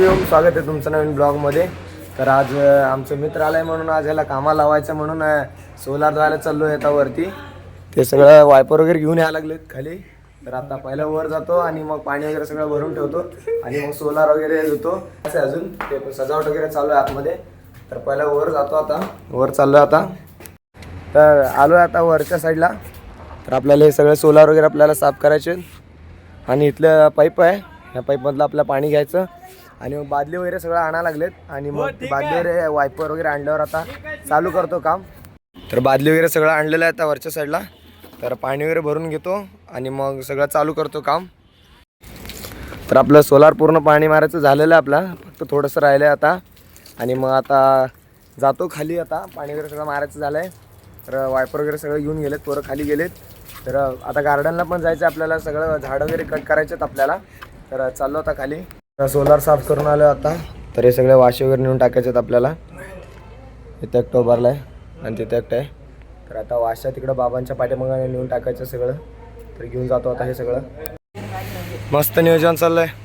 येऊन स्वागत आहे तुमचं नवीन ब्लॉगमध्ये. तर आज आमचं मित्र आलाय म्हणून आज याला कामा लावायचं म्हणून सोलार जायला चाललो आहे आता वरती. ते सगळं वायपर वगैरे घेऊन यायला लागलेत खाली. तर आता पहिला वर जातो आणि मग पाणी वगैरे सगळं भरून ठेवतो आणि मग सोलार वगैरे देतो असे आहे अजून. ते पण सजावट वगैरे चालू आहे आतमध्ये. तर पहिला वर जातो आता. वर चाललो आता. तर आलो आहे आता वरच्या साईडला. तर आपल्याला हे सगळं सोलार वगैरे आपल्याला साफ करायचे आणि इथलं पाईप आहे. या पाईपमधलं आपलं पाणी घ्यायचं. आणि मग बादली वगैरे सगळं आणायला लागलेत. आणि मग ते बादली वगैरे वायपर वगैरे आणल्यावर आता चालू करतो काम. तर बादली वगैरे सगळं आणलेलं आहे आता वरच्या साईडला तर पाणी वगैरे भरून घेतो आणि मग सगळं चालू करतो काम. तर आपलं सोलार पूर्ण पाणी मारायचं झालेलं आहे आपला. फक्त थोडंसं राहिलं आहे आता. आणि मग आता जातो खाली आता. पाणी वगैरे सगळं मारायचं झालं आहे तर वायपर वगैरे सगळं घेऊन गेलेत पोरं खाली गेलेत. तर आता गार्डनला पण जायचं आहे आपल्याला. सगळं झाडं वगैरे कट करायचे आहेत आपल्याला. तर चाललो आता खाली. सोलार साफ करून आलो आता. तर हे सगळे वाशे वगैरे नेऊन टाकायचे आहेत आपल्याला. इथे एकटं उभारला आहे आणि तिथे एकटं आहे. तर आता वाशा तिकडं बाबांच्या पाठीमागाने नेऊन टाकायचं सगळं. तर घेऊन जातो आता हे सगळं. मस्त नियोजन चाललंय. आहे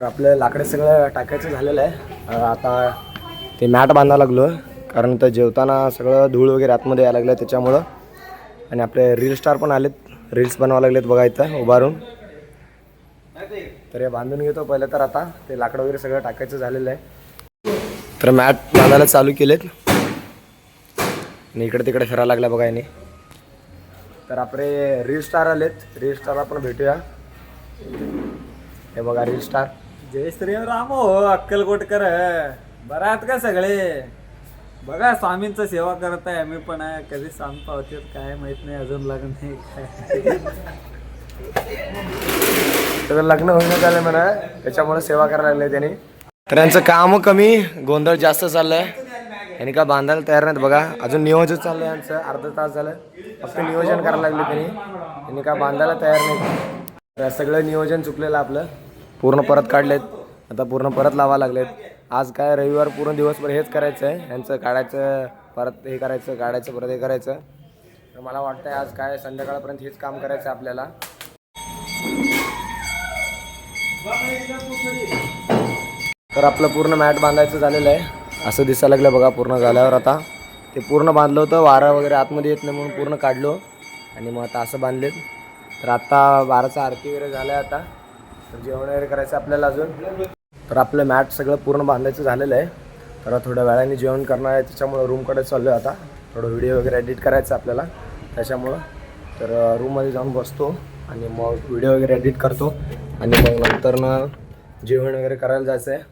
आपलं लाकडं सगळं टाकायचं झालेलं आहे. आता ते मॅट बांधावं लागलो कारण तर जेवताना सगळं धूळ वगैरे आतमध्ये यायला लागलं त्याच्यामुळं. आणि आपले रील स्टार पण आलेत. रील्स बनवावं लागलेत बघा इथं उभारून. तर हे बांधून घेतो पहिलं तर आता. ते लाकडं वगैरे सगळं टाकायचं झालेलं आहे. तर मॅट बांधायला चालू केलेत. आणि इकडे तिकडे फिरायला लागला बघा याने. तर आपले रील स्टार आलेत. रील स्टारला पण भेटूया. हे बघा रील स्टार. जय श्रीराम हो अक्कलकोटकर. बरं आहात का सगळे? बघा स्वामींचं सेवा करत आहे आम्ही पण. आहे कधी स्वामी पावतात काय माहीत नाही अजून लग्न नाही काय तर लग्न होईन झालं म्हणा त्याच्यामुळे सेवा करायला लागले त्यांनी. तर यांचं काम कमी गोंधळ जास्त चाललंय. यांनी का बांधायला तयार नाहीत बघा. अजून नियोजन चाललंय यांचं अर्धा तास झालं. फक्त नियोजन करायला लागले त्यांनी. यांनी का बांधायला तयार नाही तर सगळं नियोजन चुकलेलं आपलं. पूर्ण परत काढलेत. आता पूर्ण परत लावा लागलेत. आज काय रविवार पूर्ण दिवसभर हेच करायचं आहे. यांचं काढायचं परत हे करायचं काढायचं परत हे करायचं. तर मला वाटतंय आज काय संध्याकाळपर्यंत हेच काम करायचं आहे आपल्याला. तर आपलं पूर्ण मॅट बांधायचं झालेलं आहे. असं दिसायला लागलं बघा पूर्ण झाल्यावर आता. ते पूर्ण बांधलं होतं वारा वगैरे आतमध्ये येत नाही म्हणून पूर्ण काढलो. आणि मग आता असं बांधलेत. तर आता वाराचा आरती वगैरे झाला आहे आता. जेवण वगैरे करायचं आपल्याला अजून. तर आपलं मॅट सगळं पूर्ण बांधायचं झालेलं आहे. तर थोड्या वेळाने जेवण करणार आहे. त्याच्यामुळं रूमकडे चाललो आहे आता. थोडं व्हिडिओ वगैरे एडिट करायचं आहे आपल्याला. त्याच्यामुळं. तर रूममध्ये जाऊन बसतो आणि मग व्हिडिओ वगैरे एडिट करतो. आणि मग नंतर ना जेवण वगैरे करायला जायचं आहे.